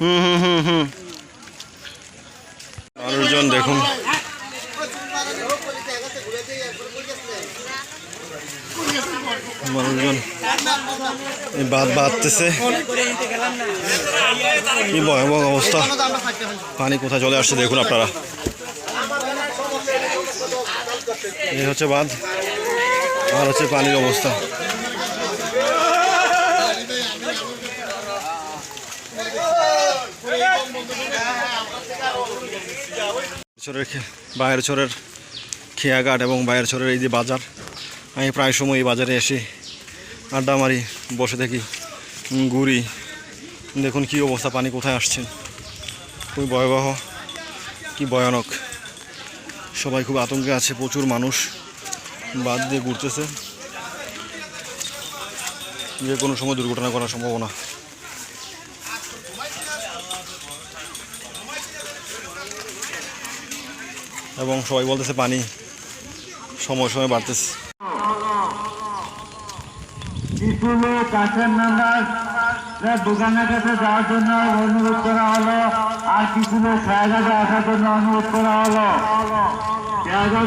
হুম হুম মানুষজন দেখুন মানুষজন বাদ বাঁধতেছে কি ভয়াবহ অবস্থা পানি কোথায় চলে আসছে দেখুন আপনারা এই হচ্ছে বাঁধ আর হচ্ছে পানির অবস্থা। চরের বায়ের চরের খেয়াঘাট এবং বাইরের চরের এই যে বাজার, আমি প্রায় সময় এই বাজারে এসে আড্ডা মারি, বসে থাকি ঘুরি। দেখুন কি অবস্থা, পানি কোথায় আসছে। খুবই ভয়াবহ, কি ভয়ানক। সবাই খুব আতঙ্কে আছে, প্রচুর মানুষ। বাদ দিয়ে ঘুরতেছে। যে কোনো সময় দুর্ঘটনা করার সম্ভাবনা। এবং সবাই বলতেছে পানি সময় সময় বাড়তেছে। দোকানের কাছে যাওয়ার জন্য অনুরোধ করা হলো। আর কিছু লোক খেয়াঘাটে আসার জন্য অনুরোধ করা হলো। আসেন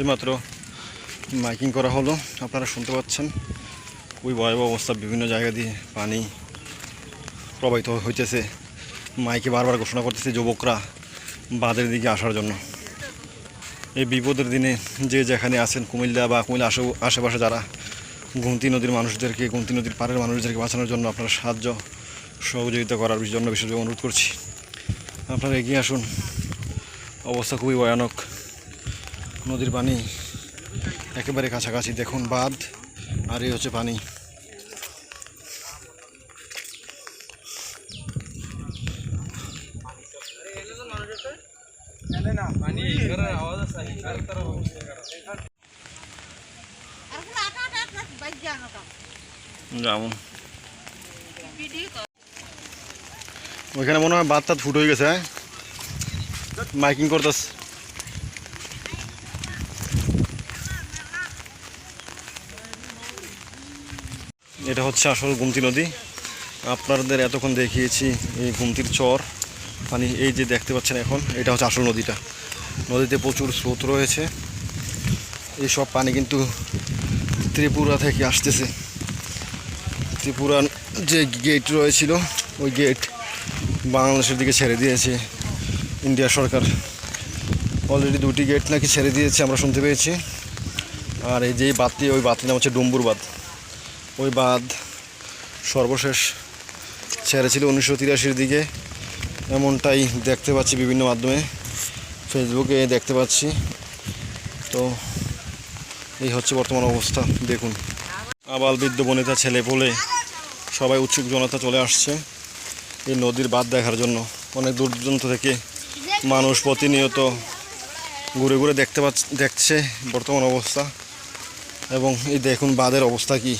এইমাত্র মাইকিং করা হলো, আপনারা শুনতে পাচ্ছেন। ওই ভয়াবহ অবস্থা, বিভিন্ন জায়গা দিয়ে পানি প্রবাহিত হইতেছে। মাইকে বারবার ঘোষণা করতেছে যুবকরা বাঁধের দিকে আসার জন্য। এই বিপদের দিনে যে যেখানে আছেন, কুমিল্লা বা কুমিল্লা আশে আশেপাশে যারা গুমতি নদীর মানুষদেরকে, গুমতি নদীর পাড়ের মানুষদেরকে বাঁচানোর জন্য আপনারা সাহায্য সহযোগিতা করার জন্য বিশেষভাবে অনুরোধ করছি। আপনারা এগিয়ে আসুন। অবস্থা খুবই ভয়ানক। নদীর পানি একেবারে কাছাকাছি দেখুন, বাঁধ আর এই হচ্ছে পানি। যেমন ওইখানে মনে হয় বাদ ফুট হয়ে গেছে হ্যাঁ? মাইকিং করতেস এটা হচ্ছে আসল গুমতি নদী। আপনাদের এতক্ষণ দেখিয়েছি এই গুমতির চর। মানে এই যে দেখতে পাচ্ছেন এখন, এটা হচ্ছে আসল নদীটা। নদীতে প্রচুর স্রোত রয়েছে। এই সব পানি কিন্তু ত্রিপুরা থেকে আসতেছে। ত্রিপুরার যে গেট রয়েছিল, ওই গেট বাংলাদেশের দিকে ছেড়ে দিয়েছে। ইন্ডিয়া সরকার অলরেডি দুটি গেট নাকি ছেড়ে দিয়েছে, আমরা শুনতে পেয়েছি। আর এই যে বাঁধটি, ওই বাঁধটির নাম হচ্ছে ডুম্বুর বাঁধ। ওই বাঁধ সর্বশেষ ছেড়েছিল উনিশশো তিরাশির দিকে। এমনটাই দেখতে পাচ্ছি বিভিন্ন মাধ্যমে। ফেসবুকে দেখতে পাচ্ছি। তো এই হচ্ছে বর্তমান অবস্থা, দেখুন। আবাল বৃদ্ধ বনিতা ছেলে বলে সবাই উৎসুক জনতা চলে আসছে এই নদীর বাঁধ দেখার জন্য। অনেক দূর দূরান্ত থেকে মানুষ প্রতিনিয়ত ঘুরে ঘুরে দেখতে পাচ্ছে দেখছে বর্তমান অবস্থা। এবং এই দেখুন বাঁধের অবস্থা কি।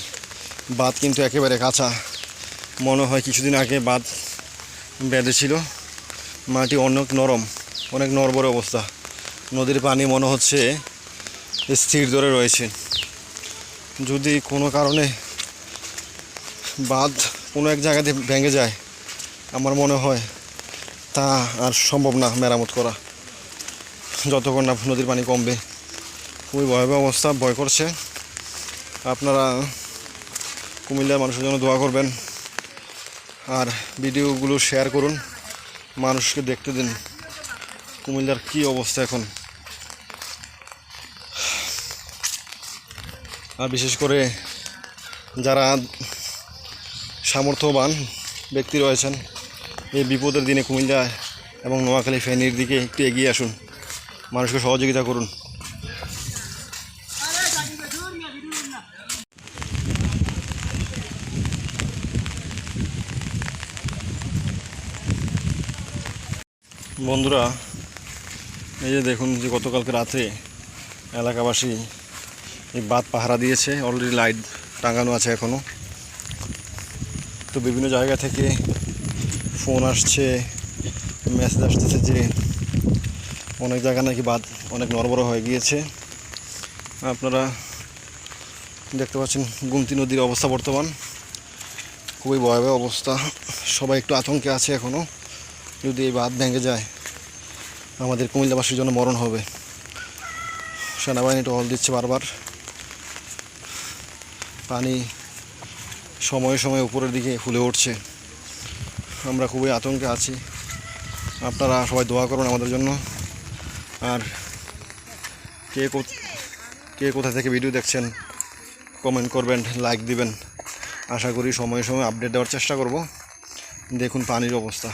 বাঁধ কিন্তু একেবারে কাঁচা। মনে হয় কিছুদিন আগে বাঁধ বেঁধেছিল। মাটি অনেক নরম, অনেক নরবরে অবস্থা। নদীর পানি মনে হচ্ছে স্থির ধরে রয়েছে। যদি কোনো কারণে বাঁধ কোনো এক জায়গাতে ভেঙে যায়, আমার মনে হয়, তা আর সম্ভব না মেরামত করা। যতক্ষণ না নদীর পানি কমবে। খুবই ভয়াবহ অবস্থা, ভয় করছে। আপনারা কুমিল্লার মানুষের জন্য দোয়া করবেন। আর ভিডিওগুলো শেয়ার করুন, মানুষকে দেখতে দিন, কুমিল্লার কি অবস্থা এখন। আর বিশেষ করে যারা সামর্থ্যবান ব্যক্তি রয়েছেন। এই বিপদের দিনে কুমিল্লা এবং নোয়াখালী ফেনীর দিকে একটু এগিয়ে আসুন। মানুষকে সহযোগিতা করুন। বন্ধুরা, এই যে দেখুন যে গতকালকে রাতে এলাকাবাসী এই বাদ পাহারা দিয়েছে। অলরেডি লাইট টাঙানো আছে এখনও তো বিভিন্ন জায়গা থেকে ফোন আসছে মেসেজ আসতেছে যে অনেক জায়গা নাকি বাদ, অনেক নড়বড় হয়ে গিয়েছে। আপনারা দেখতে পাচ্ছেন গুমতি নদীর অবস্থা বর্তমান। খুবই ভয়াবহ অবস্থা। সবাই একটু আতঙ্কে আছে এখনও যদি এই বাঁধ ভেঙে যায়, আমাদের কুমিল্লাবাসীর জন্য মরণ হবে। সেনাবাহিনী টহল দিচ্ছে বারবার। পানি সময়ে সময়ে উপরের দিকে ফুলে উঠছে। আমরা খুবই আতঙ্কে আছি। আপনারা সবাই দোয়া করুন আমাদের জন্য। আর কে কো- কোথা থেকে ভিডিও দেখছেন কমেন্ট করবেন লাইক দিবেন। আশা করি সময়ে সময়ে আপডেট দেওয়ার চেষ্টা করব। দেখুন পানির অবস্থা।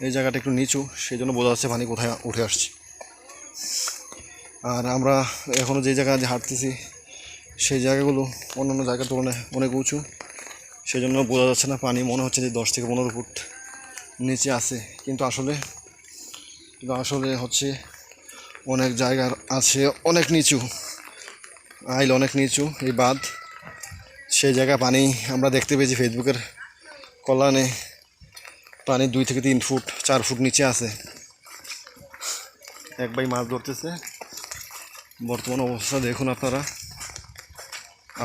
এই জায়গাটা একটু নিচু সেই জন্য বোঝা যাচ্ছে পানি কোথায় উঠে আসছে। আর আমরা এখনও যে জায়গায় হাঁটতেছি, সেই জায়গাগুলো অন্য অন্য জায়গার তুলনায় অনেক উঁচু। সেই জন্য বোঝা যাচ্ছে না, পানি মনে হচ্ছে যে দশ থেকে পনেরো ফুট নিচে আছে। কিন্তু আসলে কিন্তু আসলে হচ্ছে অনেক জায়গার আছে, অনেক নিচু। আইল অনেক নিচু, এই বাঁধ। সেই জায়গায় পানি আমরা দেখতে পেয়েছি ফেসবুকের কল্যাণে। পানি দুই থেকে তিন ফুট, চার ফুট নিচে আছে। এক ভাই মাছ ধরতেছে। বর্তমান অবস্থা দেখুন আপনারা।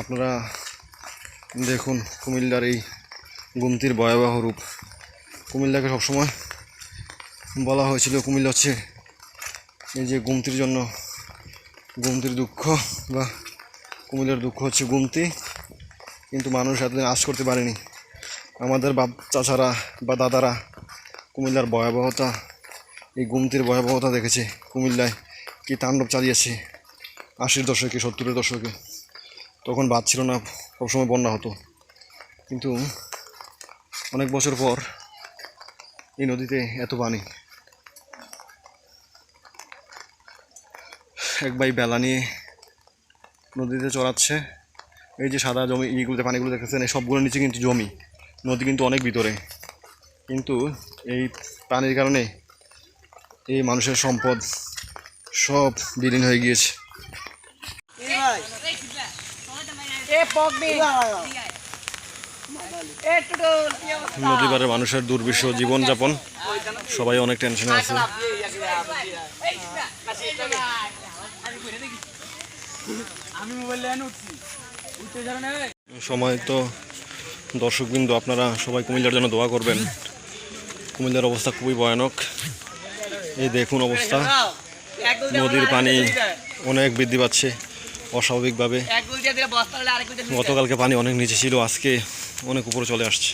আপনারা দেখুন, কুমিল্লার এই গুমতির ভয়াবহ রূপ। কুমিল্লাকে সবসময় বলা হয়েছিল, কুমিল্লা হচ্ছে এই যে গুমতির জন্য গুমতির দুঃখ বা কুমিল্লার দুঃখ হচ্ছে গুমতি। কিন্তু মানুষ এতদিন আশ করতে পারেনি। আমাদের বাপ চাচারা বা দাদারা কুমিল্লার ভয়াবহতা, এই গুমতির ভয়াবহতা দেখেছে। কুমিল্লায় কি তাণ্ডব চালিয়েছে, আশির দশকে, সত্তরের দশকে। তখন বাদ ছিল না সবসময় বন্যা হতো। কিন্তু অনেক বছর পর এই নদীতে এত পানি। এক ভাই বেলা নিয়ে নদীতে চড়াচ্ছে। এই যে সাদা জমি এইগুলোতে পানিগুলো দেখতেছেন, এই সবগুলোর নিচে কিন্তু জমি। নদী কিন্তু অনেক ভিতরে। কিন্তু এই পানির কারণে এই মানুষের সম্পদ সব বিলীন হয়ে গিয়েছে। নদীপাড়ের মানুষের দুর্বিষহ জীবনযাপন, সবাই অনেক টেনশনে আছে। সময় তো দর্শকবৃন্দ, আপনারা সবাই কুমিল্লার জন্য দোয়া করবেন। কুমিল্লার অবস্থা খুবই ভয়ানক। এই দেখুন অবস্থা। নদীর পানি অনেক বৃদ্ধি পাচ্ছে। অস্বাভাবিকভাবে। গতকালকে পানি অনেক নিচে ছিল আজকে অনেক উপরে চলে আসছে।